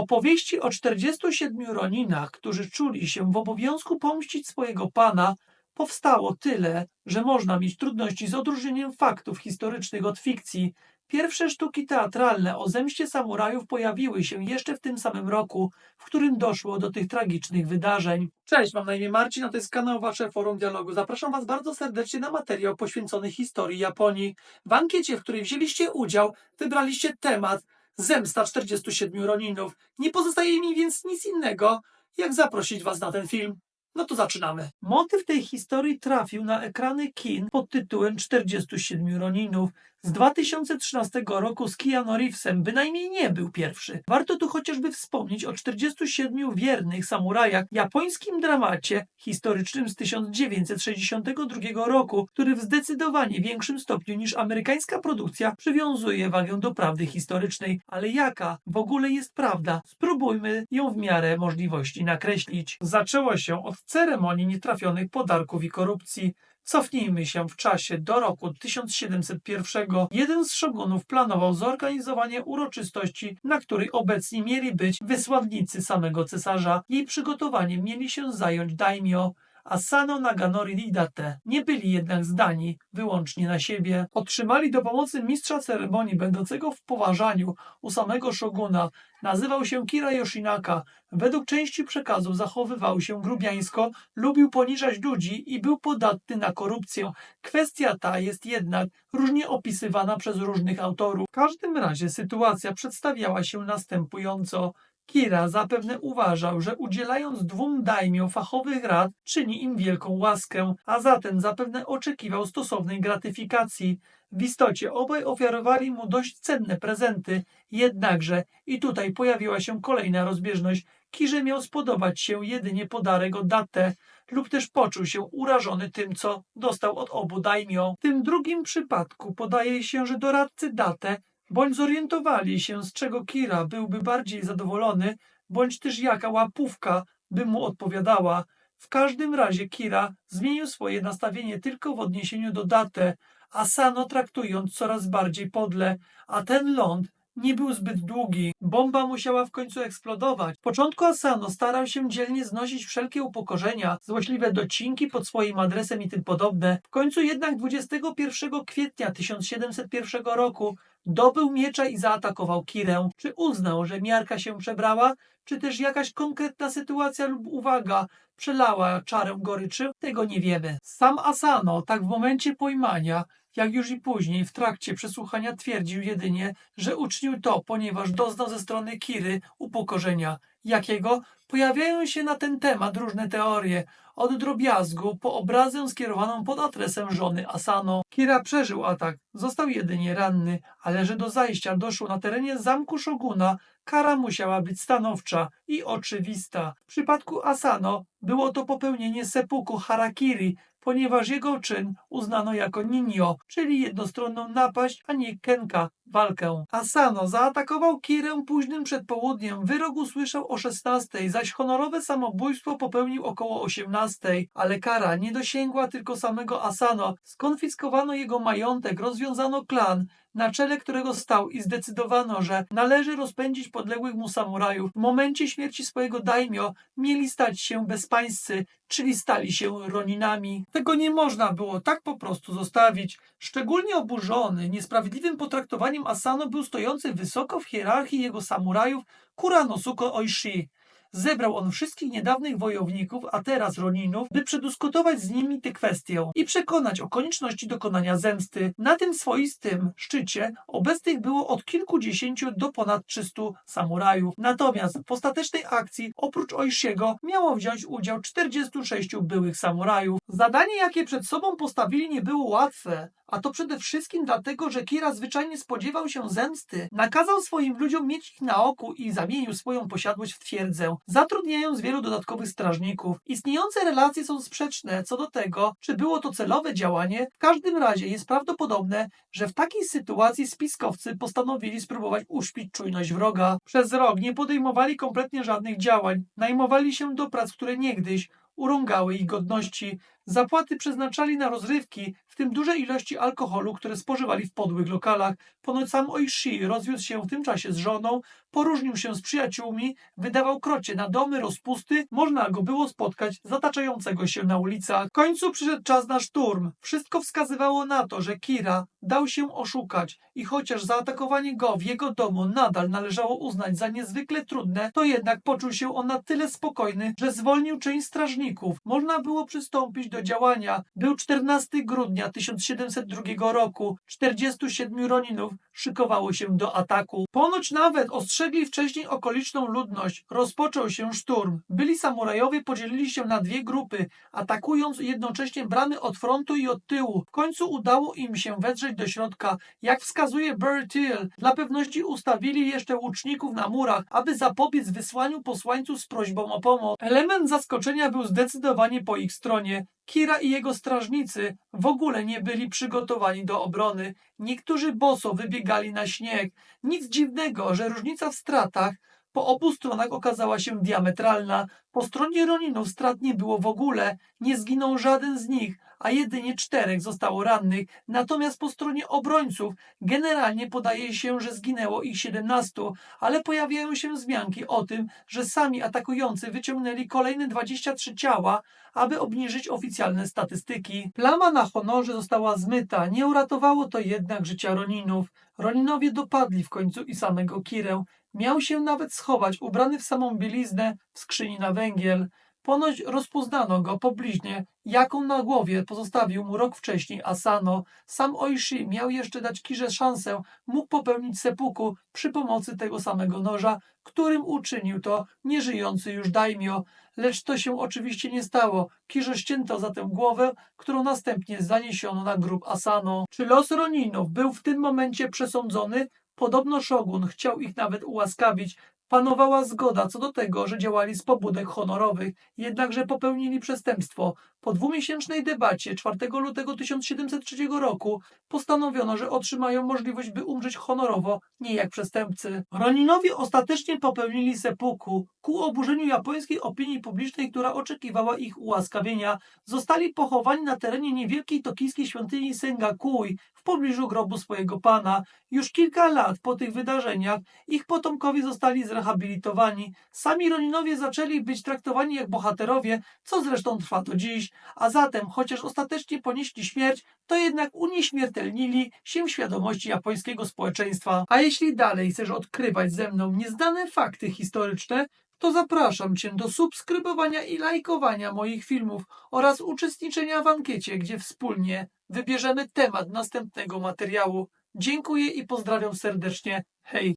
Opowieści o 47 Roninach, którzy czuli się w obowiązku pomścić swojego pana, powstało tyle, że można mieć trudności z odróżnieniem faktów historycznych od fikcji. Pierwsze sztuki teatralne o zemście samurajów pojawiły się jeszcze w tym samym roku, w którym doszło do tych tragicznych wydarzeń. Cześć, mam na imię Marcin, a to jest kanał Wasze Forum Dialogu. Zapraszam Was bardzo serdecznie na materiał poświęcony historii Japonii. W ankiecie, w której wzięliście udział, wybraliście temat Zemsta 47 Roninów. Nie pozostaje mi więc nic innego, jak zaprosić Was na ten film. No to zaczynamy. Motyw tej historii trafił na ekrany kin pod tytułem 47 Roninów. Z 2013 roku z Keanu Reevesem bynajmniej nie był pierwszy. Warto tu chociażby wspomnieć o 47 wiernych samurajach, japońskim dramacie historycznym z 1962 roku, który w zdecydowanie większym stopniu niż amerykańska produkcja przywiązuje wagę do prawdy historycznej. Ale jaka w ogóle jest prawda? Spróbujmy ją w miarę możliwości nakreślić. Zaczęło się od ceremonii nietrafionych podarków i korupcji. Cofnijmy się w czasie do roku 1701. Jeden z szogunów planował zorganizowanie uroczystości, na której obecni mieli być wysłannicy samego cesarza. Jej przygotowaniem mieli się zająć daimyo. Asano Naganori i Date nie byli jednak zdani wyłącznie na siebie. Otrzymali do pomocy mistrza ceremonii będącego w poważaniu u samego szoguna. Nazywał się Kira Yoshinaka. Według części przekazów zachowywał się grubiańsko, lubił poniżać ludzi i był podatny na korupcję. Kwestia ta jest jednak różnie opisywana przez różnych autorów. W każdym razie sytuacja przedstawiała się następująco. Kira zapewne uważał, że udzielając dwóm daimio fachowych rad, czyni im wielką łaskę, a zatem zapewne oczekiwał stosownej gratyfikacji. W istocie obaj ofiarowali mu dość cenne prezenty, jednakże i tutaj pojawiła się kolejna rozbieżność. Kirze miał spodobać się jedynie podarek od Date, lub też poczuł się urażony tym, co dostał od obu daimio. W tym drugim przypadku podaje się, że doradcy Date bądź zorientowali się, z czego Kira byłby bardziej zadowolony, bądź też jaka łapówka by mu odpowiadała. W każdym razie Kira zmienił swoje nastawienie tylko w odniesieniu do Date, Asano traktując coraz bardziej podle, a ten ląd nie był zbyt długi. Bomba musiała w końcu eksplodować. W początku Asano starał się dzielnie znosić wszelkie upokorzenia, złośliwe docinki pod swoim adresem i tym podobne. W końcu jednak 21 kwietnia 1701 roku dobył miecza i zaatakował Kirę. Czy uznał, że miarka się przebrała, czy też jakaś konkretna sytuacja lub uwaga przelała czarę goryczy? Tego nie wiemy. Sam Asano, tak w momencie pojmania, jak już i później w trakcie przesłuchania twierdził jedynie, że uczynił to, ponieważ doznał ze strony Kiry upokorzenia. Jakiego? Pojawiają się na ten temat różne teorie, od drobiazgu po obrazę skierowaną pod adresem żony Asano. Kira przeżył atak, został jedynie ranny, ale że do zajścia doszło na terenie zamku Szoguna, kara musiała być stanowcza i oczywista. W przypadku Asano było to popełnienie seppuku harakiri, ponieważ jego czyn uznano jako ninjo, czyli jednostronną napaść, a nie kenka, walkę. Asano zaatakował Kirę późnym przedpołudniem, wyrok usłyszał o 16, zaś honorowe samobójstwo popełnił około 18, ale kara nie dosięgła tylko samego Asano. Skonfiskowano jego majątek, rozwiązano klan, na czele którego stał i zdecydowano, że należy rozpędzić podległych mu samurajów. W momencie śmierci swojego daimio mieli stać się bezpańscy, czyli stali się roninami. Tego nie można było tak po prostu zostawić. Szczególnie oburzony niesprawiedliwym potraktowaniem Asano był stojący wysoko w hierarchii jego samurajów Kuranosuke Oishi. Zebrał on wszystkich niedawnych wojowników, a teraz Roninów, by przedyskutować z nimi tę kwestię i przekonać o konieczności dokonania zemsty. Na tym swoistym szczycie obecnych było od kilkudziesięciu do ponad 300 samurajów. Natomiast w ostatecznej akcji oprócz Oishiego miało wziąć udział 46 byłych samurajów. Zadanie, jakie przed sobą postawili, nie było łatwe. A to przede wszystkim dlatego, że Kira zwyczajnie spodziewał się zemsty. Nakazał swoim ludziom mieć ich na oku i zamienił swoją posiadłość w twierdzę, zatrudniając wielu dodatkowych strażników. Istniejące relacje są sprzeczne co do tego, czy było to celowe działanie. W każdym razie jest prawdopodobne, że w takiej sytuacji spiskowcy postanowili spróbować uśpić czujność wroga. Przez rok nie podejmowali kompletnie żadnych działań. Najmowali się do prac, które niegdyś urągały ich godności. Zapłaty przeznaczali na rozrywki, w tym duże ilości alkoholu, które spożywali w podłych lokalach. Ponoć sam Oishi rozwiódł się w tym czasie z żoną, poróżnił się z przyjaciółmi, wydawał krocie na domy, rozpusty, można go było spotkać zataczającego się na ulicach. W końcu przyszedł czas na szturm. Wszystko wskazywało na to, że Kira dał się oszukać i chociaż zaatakowanie go w jego domu nadal należało uznać za niezwykle trudne, to jednak poczuł się on na tyle spokojny, że zwolnił część strażników. Można było przystąpić do działania. Był 14 grudnia 1702 roku. 47 Roninów szykowało się do ataku. Ponoć nawet ostrzegli wcześniej okoliczną ludność. Rozpoczął się szturm. Byli samurajowie podzielili się na dwie grupy, atakując jednocześnie bramy od frontu i od tyłu. W końcu udało im się wedrzeć do środka. Jak wskazuje Barry Till, dla pewności ustawili jeszcze łuczników na murach, aby zapobiec wysłaniu posłańców z prośbą o pomoc. Element zaskoczenia był zdecydowanie po ich stronie. Kira i jego strażnicy w ogóle nie byli przygotowani do obrony. Niektórzy boso wybiegali na śnieg. Nic dziwnego, że różnica w stratach po obu stronach okazała się diametralna. Po stronie Roninów strat nie było w ogóle, nie zginął żaden z nich, a jedynie czterech zostało rannych. Natomiast po stronie obrońców generalnie podaje się, że zginęło ich siedemnastu, ale pojawiają się wzmianki o tym, że sami atakujący wyciągnęli kolejne 23 ciała, aby obniżyć oficjalne statystyki. Plama na honorze została zmyta, nie uratowało to jednak życia Roninów. Roninowie dopadli w końcu i samego Kirę. Miał się nawet schować, ubrany w samą bieliznę, w skrzyni na węgiel. Ponoć rozpoznano go pobliźnie, jaką na głowie pozostawił mu rok wcześniej Asano. Sam Oishi miał jeszcze dać Kirze szansę, mógł popełnić sepuku przy pomocy tego samego noża, którym uczynił to nieżyjący już daimyo. Lecz to się oczywiście nie stało. Kirze ścięto za tę głowę, którą następnie zaniesiono na grób Asano. Czy los Roninów był w tym momencie przesądzony? Podobno szogun chciał ich nawet ułaskawić. Panowała zgoda co do tego, że działali z pobudek honorowych, jednakże popełnili przestępstwo. Po dwumiesięcznej debacie 4 lutego 1703 roku postanowiono, że otrzymają możliwość, by umrzeć honorowo, nie jak przestępcy. Roninowie ostatecznie popełnili seppuku. Ku oburzeniu japońskiej opinii publicznej, która oczekiwała ich ułaskawienia, zostali pochowani na terenie niewielkiej tokijskiej świątyni Sengakui w pobliżu grobu swojego pana. Już kilka lat po tych wydarzeniach ich potomkowie zostali zrehabilitowani. Sami Roninowie zaczęli być traktowani jak bohaterowie, co zresztą trwa do dziś, a zatem, chociaż ostatecznie ponieśli śmierć, to jednak unieśmiertelnili się świadomości japońskiego społeczeństwa. A jeśli dalej chcesz odkrywać ze mną nieznane fakty historyczne, to zapraszam Cię do subskrybowania i lajkowania moich filmów oraz uczestniczenia w ankiecie, gdzie wspólnie wybierzemy temat następnego materiału. Dziękuję i pozdrawiam serdecznie. Hej!